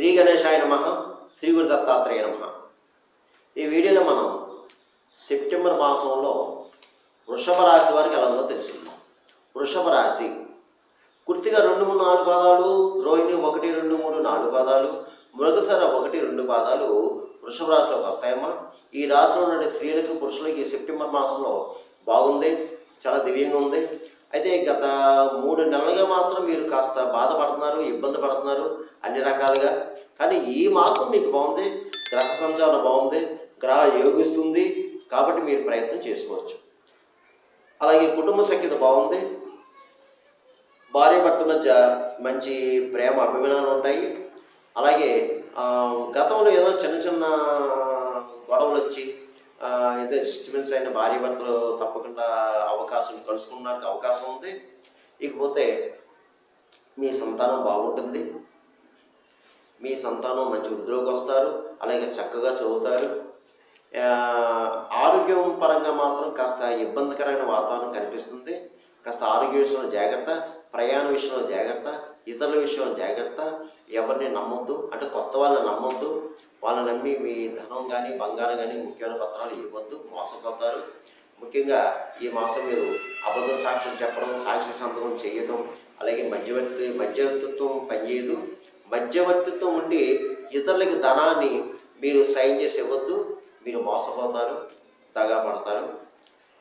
శ్రీ గణేశాయ నమ శ్రీ గురు దత్తాత్రేయ నమ. ఈ వీడియోలో మనం సెప్టెంబర్ మాసంలో వృషభ రాశి వారికి ఎలా ఉందో తెలుసుకుందాం. వృషభ రాశి. కుర్తిగా రెండు మూడు నాలుగు పాదాలు రోహిణి ఒకటి రెండు మూడు నాలుగు పాదాలు మృగసర ఒకటి రెండు పాదాలు వృషభ రాశిలోకి వస్తాయమ్మా. ఈ రాశిలో ఉన్న స్త్రీలకు పురుషులకి సెప్టెంబర్ మాసంలో బాగుంది చాలా దివ్యంగా ఉంది. అయితే గత మూడు నెలలుగా మాత్రం మీరు కాస్త బాధపడుతున్నారు ఇబ్బంది పడుతున్నారు అన్ని రకాలుగా. కానీ ఈ మాసం మీకు బాగుంది గ్రహ సంచారం బాగుంది గ్రహ యోగిస్తుంది కాబట్టి మీరు ప్రయత్నం చేసుకోవచ్చు. అలాగే కుటుంబ సఖ్యత బాగుంది భార్య భర్త మధ్య మంచి ప్రేమ అభిమానాలు ఉంటాయి. అలాగే గతంలో ఏదో చిన్న చిన్న డిస్టర్బెన్స్ అయిన భార్య భర్తలు తప్పకుండా అవకాశం కలుసుకున్నానికి అవకాశం ఉంది. ఇకపోతే మీ సంతానం బాగుంటుంది. మీ సంతానం మంచి వృద్ధిలోకి వస్తారు. అలాగే చక్కగా చదువుతారు. ఆరోగ్యం పరంగా మాత్రం కాస్త ఇబ్బందికరమైన వాతావరణం కనిపిస్తుంది. కాస్త ఆరోగ్య విషయంలో జాగ్రత్త ప్రయాణ విషయంలో జాగ్రత్త ఇతరుల విషయంలో జాగ్రత్త. ఎవరిని నమ్మొద్దు. అంటే కొత్త వాళ్ళని నమ్మొద్దు. వాళ్ళని నమ్మి మీ ధనం కానీ బంగారం కానీ ముఖ్యమైన పత్రాలు ఇవ్వద్దు మోసపోతారు. ముఖ్యంగా ఈ మాసం మీరు అబద్ధ సాక్ష్యం చెప్పడం సాక్షి సంతకం చేయడం అలాగే మధ్యవర్తి మధ్యవర్తిత్వం పనిచేయదు. మధ్యవర్తిత్వం ఉండి ఇతరులకు ధనాన్ని మీరు సైన్ చేసి ఇవ్వద్దు మీరు మోసపోతారు దగా పడతారు.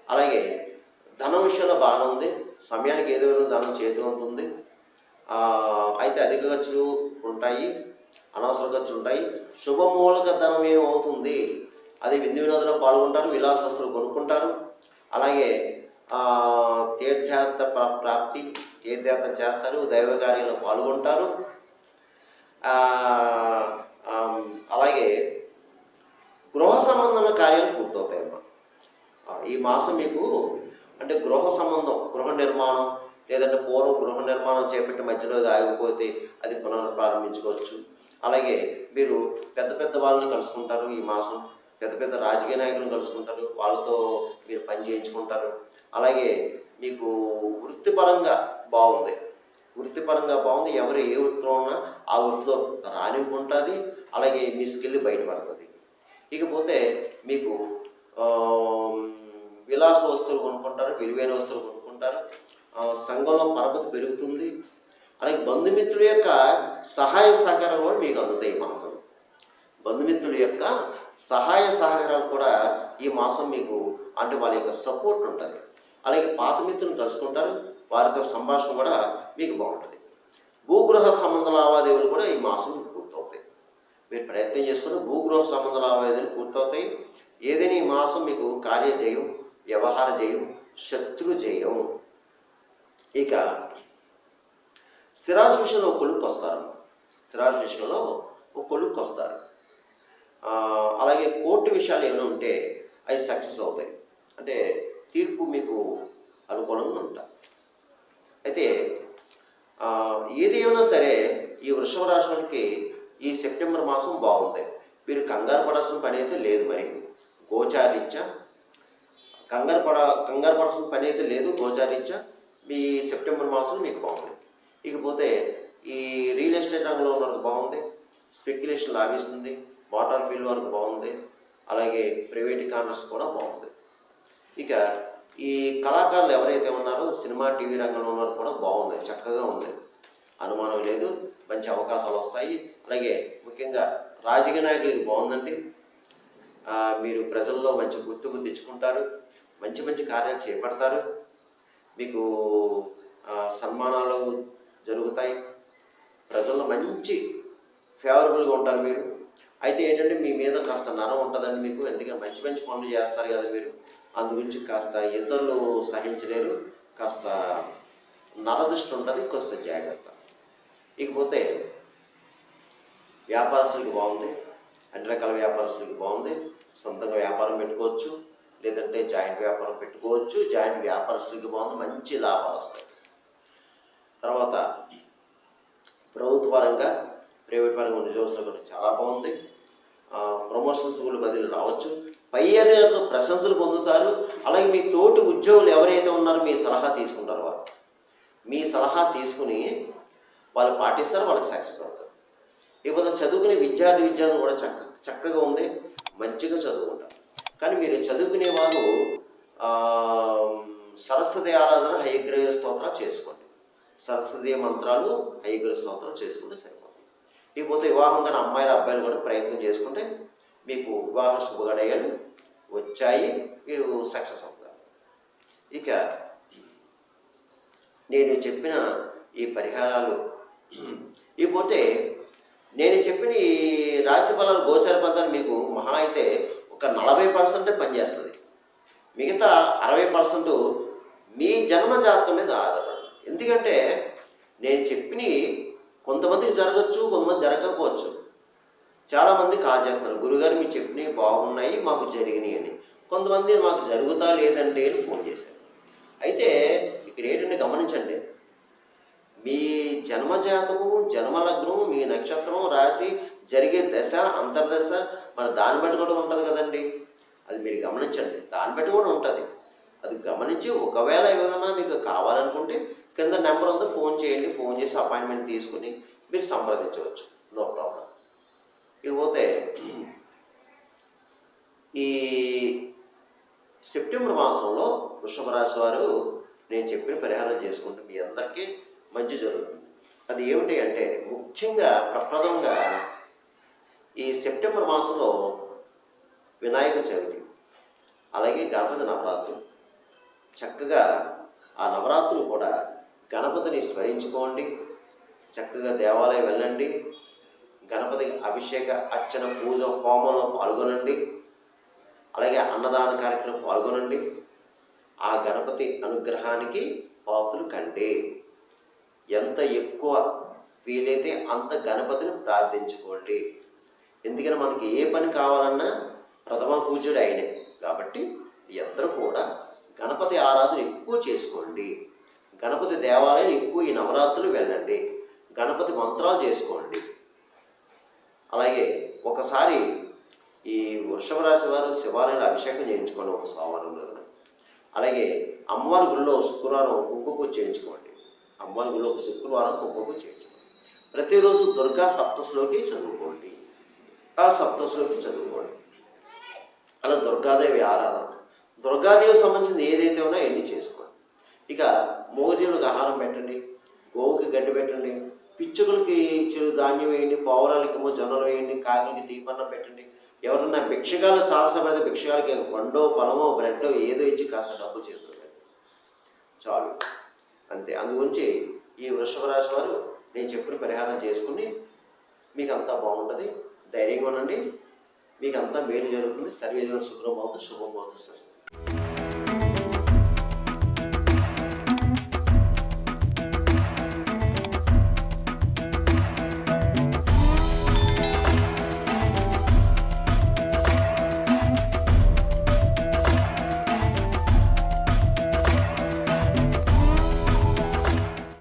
అలాగే ధనం విషయంలో బాగానే ఉంది. సమయానికి ఏదో ఏదో ధనం చేతి ఉంటుంది అయితే అధిక ఖర్చులు ఉంటాయి అనవసర ఖర్చులు ఉంటాయి. శుభమూలక ధనం ఏమవుతుంది అది విందు వినోదంలో పాల్గొంటారు విలాస వస్తువులు కొనుక్కుంటారు. అలాగే తీర్థయాత్ర ప్రా- ప్రాప్తి తీర్థయాత్ర చేస్తారు దైవ కార్యంలో పాల్గొంటారు. అలాగే గృహ సంబంధమైన కార్యాలు పూర్తవుతాయమ్మా ఈ మాసం మీకు అంటే గృహ సంబంధం గృహ నిర్మాణం లేదంటే పూర్వం గృహ నిర్మాణం చేపట్టి మధ్యలో ఆగిపోతే అది పునఃప్రారంభించుకోవచ్చు అలాగే మీరు పెద్ద పెద్ద వాళ్ళని కలుసుకుంటారు ఈ మాసం పెద్ద పెద్ద రాజకీయ నాయకులను కలుసుకుంటారు వాళ్ళతో మీరు పని చేయించుకుంటారు. అలాగే మీకు వృత్తిపరంగా బాగుంది. వృత్తిపరంగా బాగుంది ఎవరు ఏ వృత్తిలో ఉన్నా ఆ వృత్తిలో రాణింపు ఉంటుంది అలాగే మీ స్కిల్ బయటపడుతుంది. ఇకపోతే మీకు విలాస వస్తువులు కొనుక్కుంటారు విలువైన వస్తువులు కొనుక్కుంటారు. సంఘంలో పరపతి పెరుగుతుంది అలాగే బంధుమిత్రుల యొక్క సహాయ సహకారాలు కూడా మీకు అందుతాయి ఈ మాసం. బంధుమిత్రుల యొక్క సహాయ సహకారాలు కూడా ఈ మాసం మీకు అంటే వాళ్ళ యొక్క సపోర్ట్ ఉంటుంది. అలాగే పాత మిత్రులను కలుసుకుంటారు వారితో సంభాషణ కూడా మీకు బాగుంటుంది. భూగృహ సంబంధ లావాదేవీలు కూడా ఈ మాసం మీకు పూర్తవుతాయి. మీరు ప్రయత్నం చేసుకుని భూగృహ సంబంధ లావాదేవీలు పూర్తవుతాయి. ఏదైనా ఈ మాసం మీకు కార్య జయం వ్యవహార జయం శత్రు జయం. ఇక సిరాజ్ విషయంలో ఒక కొలుక్కు వస్తారు. సిరాజ్ విషయంలో ఒక కొలుక్కు వస్తారు. అలాగే కోర్టు విషయాలు ఏమైనా ఉంటే అవి సక్సెస్ అవుతాయి. అంటే తీర్పు మీకు అనుకూలంగా ఉంటాయి. అయితే ఏది ఏమైనా సరే ఈ వృషభ రాశి ఈ సెప్టెంబర్ మాసం బాగుంది మీరు కంగారు పడాల్సిన పని అయితే లేదు మరి. గోచారీత్యా కంగారు పడ కంగారు పడాల్సిన పని అయితే లేదు గోచారీత్యా. మీ సెప్టెంబర్ మాసం మీకు బాగుంది ఇకపోతే ఈ రియల్ ఎస్టేట్ రంగంలో ఉన్న వరకు బాగుంది. స్పెక్యులేషన్ లాభిస్తుంది. వాటర్ ఫీల్డ్ వరకు బాగుంది. అలాగే ప్రైవేట్ కార్నర్స్ కూడా బాగుంది. ఇక ఈ కళాకారులు ఎవరైతే ఉన్నారో సినిమా టీవీ రంగంలో ఉన్నారు కూడా బాగుంది. చక్కగా ఉంది. అనుమానం లేదు. మంచి అవకాశాలు వస్తాయి. అలాగే ముఖ్యంగా రాజకీయ నాయకులకి బాగుందండి. మీరు ప్రజల్లో మంచి గుర్తింపు తెచ్చుకుంటారు. మంచి మంచి కార్యాలు చేపడతారు. మీకు సన్మానాలు జరుగుతాయి. ప్రజల్లో మంచి ఫేవరబుల్గా ఉంటారు మీరు. అయితే ఏంటంటే మీ మీద కాస్త నరం ఉంటుందండి మీకు. ఎందుకంటే మంచి మంచి పనులు చేస్తారు కదా మీరు. అందు గురించి కాస్త ఇతరులు సహించలేరు. కాస్త నరదృష్టి ఉంటుంది కాస్త జాగ్రత్త. ఇకపోతే వ్యాపారస్తులకి బాగుంది. అన్ని రకాల వ్యాపారస్తులకి బాగుంది. సొంతంగా వ్యాపారం పెట్టుకోవచ్చు. లేదంటే జాయింట్ వ్యాపారం పెట్టుకోవచ్చు. జాయింట్ వ్యాపారస్తులకి బాగుంది. మంచి లాభాలు వస్తాయి. తర్వాత ప్రభుత్వ పరంగా ప్రైవేట్ పరంగా ఉద్యోగస్తులు కూడా చాలా బాగుంది. ప్రమోషన్స్ కూడా బదిలీ రావచ్చు. పై అధికారులు ప్రశంసలు పొందుతారు. అలాగే మీ తోటి ఉద్యోగులు ఎవరైతే ఉన్నారో మీ సలహా తీసుకుంటారు వారు మీ సలహా తీసుకుని వాళ్ళు పాటిస్తారు వాళ్ళకి సక్సెస్ అవుతారు. ఇకపోతే చదువుకునే విద్యార్థి విద్యార్థులు కూడా చక్క చక్కగా ఉంది. మంచిగా చదువుకుంటారు. కానీ మీరు చదువుకునే వారు సరస్వతి ఆరాధన హయగ్రహ స్తోత్రాలు చేసుకోండి సరస్వతి మంత్రాలు హయగ్రహ స్తోత్రం చేసుకుంటే సరిపోతుంది. ఇకపోతే వివాహం కానీ అమ్మాయిలు అబ్బాయిలు కూడా ప్రయత్నం చేసుకుంటే మీకు వివాహ శుభగడయాలు వచ్చాయి మీరు సక్సెస్ అవుతారు. ఇక నేను చెప్పిన ఈ పరిహారాలు ఇకపోతే నేను చెప్పిన ఈ రాశి ఫలాలు గోచర పంతాలు మీకు మహా అయితే ఒక నలభై పర్సెంటే పనిచేస్తుంది. మిగతా అరవై పర్సెంట్ మీ జన్మ జాతకం మీద ఆధారపడి ఎందుకంటే నేను చెప్పిన కొంతమందికి జరగచ్చు కొంతమంది జరగకపోవచ్చు. చాలామంది కాల్ చేస్తారు గురుగారు మీరు చెప్పినవి బాగున్నాయి మాకు జరిగినాయి అని. కొంతమంది మాకు జరుగుతా లేదండి అని ఫోన్ చేశారు. అయితే ఇక్కడ ఏంటంటే గమనించండి మీ జన్మజాతము జన్మలగ్నం మీ నక్షత్రం రాశి జరిగే దశ అంతర్దశ మరి దాన్ని బట్టి కూడా ఉంటుంది కదండి. అది మీరు గమనించండి దాన్ని బట్టి కూడా ఉంటుంది. అది గమనించి ఒకవేళ ఏమైనా మీకు కావాలనుకుంటే కింద నెంబర్ ఉంది ఫోన్ చేయండి ఫోన్ చేసి అపాయింట్మెంట్ తీసుకుని మీరు సంప్రదించవచ్చు. No problem. ఇకపోతే ఈ సెప్టెంబర్ మాసంలో వృషభ రాశి వారు నేను చెప్పిన పరిహారం చేసుకుంటే మీ అందరికీ మంచి జరుగుతుంది. అది ఏమిటి అంటే ముఖ్యంగా ప్రప్రదంగా ఈ సెప్టెంబర్ మాసంలో వినాయక చవితి అలాగే గణపతి నవరాత్రులు. చక్కగా ఆ నవరాత్రులు కూడా గణపతిని స్మరించుకోండి. చక్కగా దేవాలయం వెళ్ళండి. గణపతి అభిషేక అర్చన పూజ హోమంలో పాల్గొనండి. అలాగే అన్నదాన కార్యక్రమం పాల్గొనండి. ఆ గణపతి అనుగ్రహానికి పాత్రలు కండి. ఎంత ఎక్కువ వీలైతే అంత గణపతిని ప్రార్థించుకోండి. ఎందుకని మనకి ఏ పని కావాలన్నా ప్రథమ పూజుడు ఆయనే. కాబట్టి మీ అందరూ కూడా గణపతి ఆరాధన ఎక్కువ చేసుకోండి. గణపతి దేవాలయం ఎక్కువ ఈ నవరాత్రులు వెళ్ళండి. గణపతి మంత్రాలు చేసుకోండి. అలాగే ఒకసారి ఈ వృషభ రాశి వారు శివాలయంలో అభిషేకం చేయించుకోండి ఒక సోమవారం రోజున. అలాగే అమ్మవారి గుళ్ళో శుక్రవారం కుంకుమ పూజ చేయించుకోండి. అమ్మవారి గుళ్ళో ఒక శుక్రవారం కుక్క పూజ చేయించుకోండి. ప్రతిరోజు దుర్గా సప్తస్లోకి చదువుకోండి. ఆ సప్తస్లోకి చదువుకోండి. అలా దుర్గాదేవి ఆరాధన. దుర్గాదేవి సంబంధించిన ఏదైతే ఉన్నా ఎన్ని చేసుకోండి. ఇక మోగజీవులకు ఆహారం పెట్టండి గోవుకి గడ్డి పెట్టండి పిచ్చుకలకి చిరు ధాన్యం వేయండి పౌరాలకేమో జొన్నలు వేయండి కాకులకి దీపన్నం పెట్టండి. ఎవరన్నా భిక్షగాలు తారసపడితే భిక్షగాలకి పండో పొలమో బ్రెడ్ ఏదో ఇచ్చి కాస్త డబ్బులు చేస్తుంది చాలు. అంతే. అందుగురించి ఈ వృషభ రాశి వారు నేను చెప్పిన పరిహారం చేసుకుని మీకు అంతా బాగుంటుంది. ధైర్యంగా ఉండండి. మీకు అంతా మేలు జరుగుతుంది. సర్వేజన శుభ్రం అవుతుంది శుభం అవుతుంది